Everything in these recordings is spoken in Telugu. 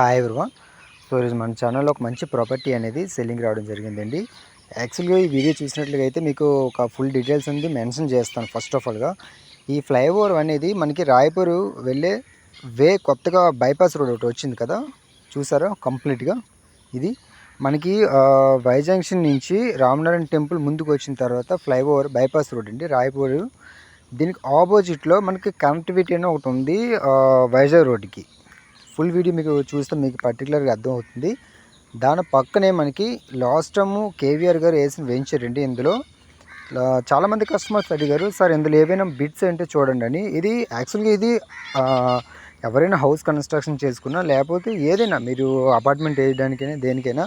హాయ్ ఎవరివన్ సో ఈరోజు మన ఛానల్లో ఒక మంచి ప్రాపర్టీ అనేది సెల్లింగ్ రావడం జరిగిందండి. యాక్చువల్గా ఈ వీడియో చూసినట్లుగా అయితే మీకు ఒక ఫుల్ డీటెయిల్స్ అనేది మెన్షన్ చేస్తాను. ఫస్ట్ ఆఫ్ ఆల్గా ఈ ఫ్లైఓవర్ అనేది మనకి రాయపూర్ వెళ్ళే వే కొత్తగా బైపాస్ రోడ్ ఒకటి వచ్చింది కదా? చూసారా? కంప్లీట్గా ఇది మనకి వైజంక్షన్ నుంచి రామనారాయణ టెంపుల్ ముందుకు వచ్చిన తర్వాత ఫ్లైఓవర్ బైపాస్ రోడ్ అండి రాయపూర్. దీనికి ఆపోజిట్లో మనకి కనెక్టివిటీ అని ఒకటి ఉంది వైజాగ్ రోడ్కి ఫుల్ వీడియో మీకు చూస్తే మీకు పర్టికులర్గా అర్థమవుతుంది. దాని పక్కనే మనకి లాస్ట్ టైమ్ కేవీఆర్ గారు వేసిన వెంచర్ అండి ఇందులో. చాలామంది కస్టమర్స్ అడిగారు సార్ ఇందులో ఏవైనా బిట్స్ అంటే చూడండి అని. ఇది యాక్చువల్గా ఇది ఎవరైనా హౌస్ కన్స్ట్రక్షన్ చేసుకున్నా లేకపోతే ఏదైనా మీరు అపార్ట్మెంట్ వేయడానికైనా దేనికైనా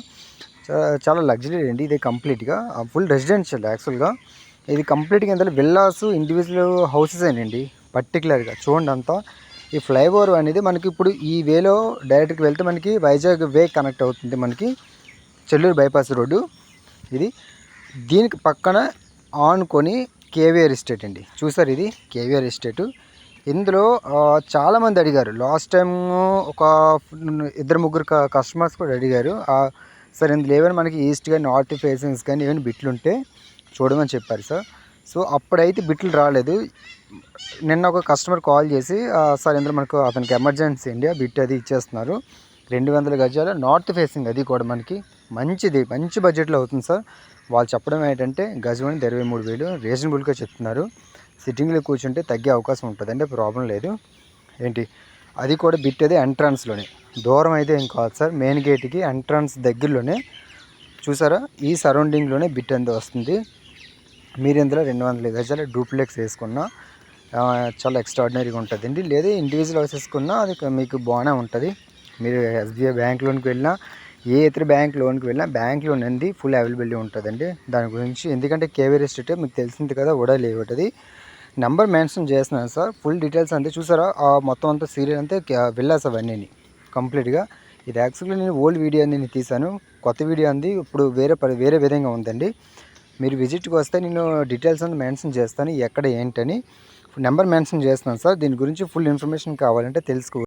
చాలా లగ్జరీ అండి ఇది కంప్లీట్గా ఫుల్ రెసిడెన్షియల్ యాక్చువల్గా ఇది కంప్లీట్గా ఇందులో విల్లాస్ ఇండివిజువల్ హౌసెస్ అండి పర్టికులర్గా చూడండి అంతా. ఈ ఫ్లైఓవర్ అనేది మనకి ఇప్పుడు ఈ వేలో డైరెక్ట్గా వెళ్తే మనకి వైజాగ్ వే కనెక్ట్ అవుతుంది మనకి చెల్లూరు బైపాస్ రోడ్డు. ఇది దీనికి పక్కన ఆనుకొని కేవీఆర్ ఎస్టేట్ అండి. చూసారు ఇది? KVR estate. ఇందులో చాలామంది అడిగారు. లాస్ట్ టైం ఒక ఇద్దరు ముగ్గురు క- కస్టమర్స్ కూడా అడిగారు. సార్ ఇందులో ఏమైనా మనకి ఈస్ట్ కానీ నార్త్ ఫేసింగ్స్ కానీ ఏమైనా బిట్లు ఉంటే చూడమని చెప్పారు సార్. సో అప్పుడైతే బిట్లు రాలేదు. నిన్న ఒక కస్టమర్ కాల్ చేసి సార్ ఇందులో మనకు అతనికి ఎమర్జెన్సీ అండి ఆ బిట్ అది ఇచ్చేస్తున్నారు. రెండు వందల గజాల నార్త్ ఫేసింగ్ అది కూడా మనకి మంచిది మంచి బడ్జెట్లో అవుతుంది సార్. వాళ్ళు చెప్పడం ఏంటంటే గజం ఇరవై మూడు వేలు రీజనబుల్గా చెప్తున్నారు. సిట్టింగ్లో కూర్చుంటే తగ్గే అవకాశం ఉంటుంది అంటే ప్రాబ్లం లేదు. ఏంటి? అది కూడా బిట్ అది ఎంట్రన్స్లోనే. దూరం అయితే ఏం కాదు సార్. మెయిన్ గేట్కి ఎంట్రన్స్ దగ్గరలోనే. చూసారా? ఈ సరౌండింగ్లోనే బిట్ అనేది వస్తుంది. మీరు ఇందులో రెండు వందల గజాల డూప్లెక్స్ వేసుకున్నా చాలా ఎక్స్ట్రాడినరీగా ఉంటుందండి. లేదా ఇండివిజువల్ హౌస్ వేసుకున్నా అది మీకు బాగానే ఉంటుంది. మీరు ఎస్బీఐ బ్యాంక్ లోన్కి వెళ్ళినా ఏ ఇతర బ్యాంక్ లోన్కి వెళ్ళినా బ్యాంక్ లోన్ అనేది ఫుల్ అవైలబిలిటీ ఉంటుందండి. దాని గురించి ఎందుకంటే కేవీఆర్ ఎస్టేట్ మీకు తెలిసింది కదా ఉడాలి లేవుంటుంది నెంబర్ మెన్షన్ చేస్తున్నాను సార్. ఫుల్ డీటెయిల్స్ అంతే. చూసారా? ఆ మొత్తం అంతా సీరియల్ అంతా విల్లాస్ అవన్నీ కంప్లీట్గా ఇది యాక్చువల్లీ నేను ఓల్డ్ వీడియో అని నేను తీశాను. కొత్త వీడియో అంది. ఇప్పుడు వేరే వేరే విధంగా ఉందండి. మీరు విజిట్కి వస్తే నేను డీటెయిల్స్ అంతా మెన్షన్ చేస్తాను ఎక్కడ ఏంటని. నెంబర్ మెన్షన్ చేస్తున్నాను సార్. దీని గురించి ఫుల్ ఇన్ఫర్మేషన్ కావాలంటే తెలుసుకో